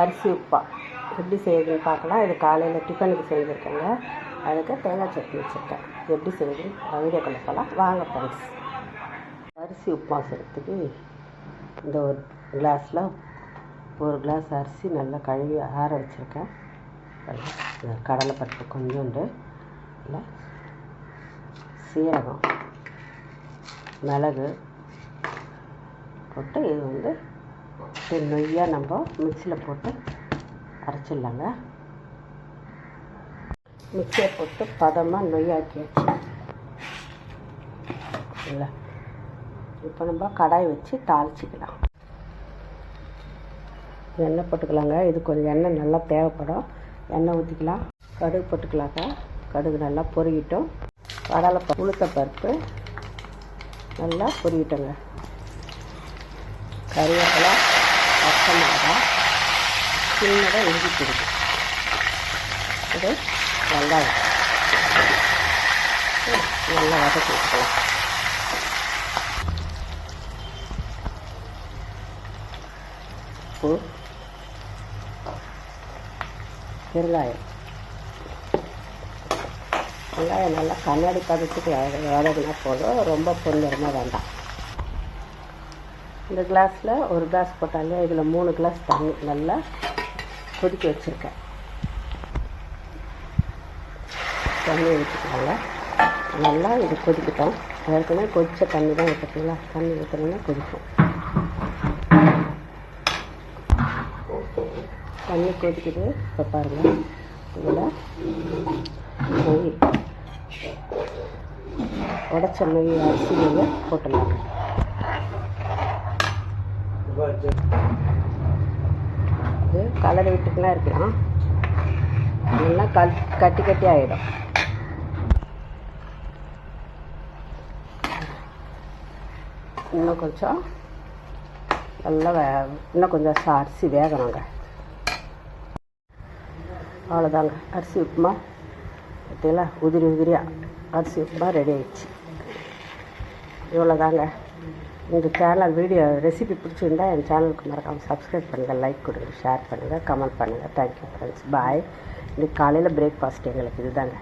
அரிசி உப்பா. எப்படி செய்யுதுன்னு பார்க்கலாம். இது காலையில் டிஃபனுக்கு செஞ்சுருக்கேங்க. அதுக்கு தேங்காய் சட்னி வச்சுருக்கேன். எப்படி செய்யுதுன்னு வீடியோ போகலாம் வாங்க ஃப்ரெண்ட்ஸ் அரிசி உப்புமா செய்கிறதுக்கு இந்த ஒரு கிளாஸில் ஒரு கிளாஸ் அரிசி நல்லா கழுவி ஆற வச்சுருக்கேன். கடலைப்பருப்பு கொஞ்சோண்டு. இல்லை சீரகம் மிளகு போட்டு இது வந்து சரி நொய்யாக நம்ம மிக்சியில் போட்டு அரைச்சிடலாங்க. மிக்சியை போட்டு பதமாக நொய்யாக்கியாச்சு. இல்லை இப்போ நம்ம கடாய் வச்சு தாளிச்சிக்கலாம். எண்ணெய் போட்டுக்கலாங்க. இது கொஞ்சம் எண்ணெய் நல்லா தேவைப்படும். எண்ணெய் ஊற்றிக்கலாம் கடுகு போட்டுக்கலாங்க. கடுகு நல்லா பொறிக்கிட்டோம் கடலை உளுத்த பருப்பு நல்லா பொறிக்கிட்டோங்க கருவேப்பிலை பச்சை மிளகாய் சின்னதாக இஞ்சி பிடிக்கு இது வெங்காயம். நல்லா வதக்கி வச்சுக்கலாம் உப்பு பெருங்காயம். வெங்காயம் நல்லா கண்ணாடி பதத்துக்கு வதக்கினா போதும். ரொம்ப பொண்ணுமா வேண்டாம். இந்த கிளாஸில் ஒரு கிளாஸ் போட்டாலே இதில் மூணு கிளாஸ் தண்ணி நல்லா கொதிக்க வச்சுருக்கேன். தண்ணி ஊற்றிக்கலாங்க நல்லா இது கொதிக்கட்டும். ஏற்கனவே கொதித்த தண்ணி தான் ஊற்றுறீங்களா தண்ணி ஊற்றுனீங்கன்னா கொதிக்கும். தண்ணி கொதிக்குது. இப்போ பாருங்கள் இதில் நெய். உடச்ச நெய் அரிசி நெய்யை போட்டுடலாம். இது கலர் விட்டுக்கெலாம் இருக்கலாம் நல்லா கல் கட்டி கட்டி ஆகிடும் இன்னும் கொஞ்சம் நல்லா வே இன்னும் கொஞ்சம் அரிசி வேகணுங்க. அவ்வளோதாங்க. அரிசி உப்புமா. பார்த்தீங்களா? உதிரி உதிரியாக அரிசி உப்புமா ரெடி ஆயிடுச்சு. இவ்வளோதாங்க. இந்த சேனல் வீடியோ ரெசிபி பிடிச்சிருந்தா என் சேனலுக்கு மறக்காமல் சப்ஸ்கிரைப் பண்ணுங்கள் லைக் கொடுங்க ஷேர் பண்ணுங்கள் கமெண்ட் பண்ணுங்கள் தேங்க்யூ ஃப்ரெண்ட்ஸ் பாய் இன்றைக்கி காலையில் பிரேக்ஃபாஸ்ட் எங்களுக்கு இதுதாங்க.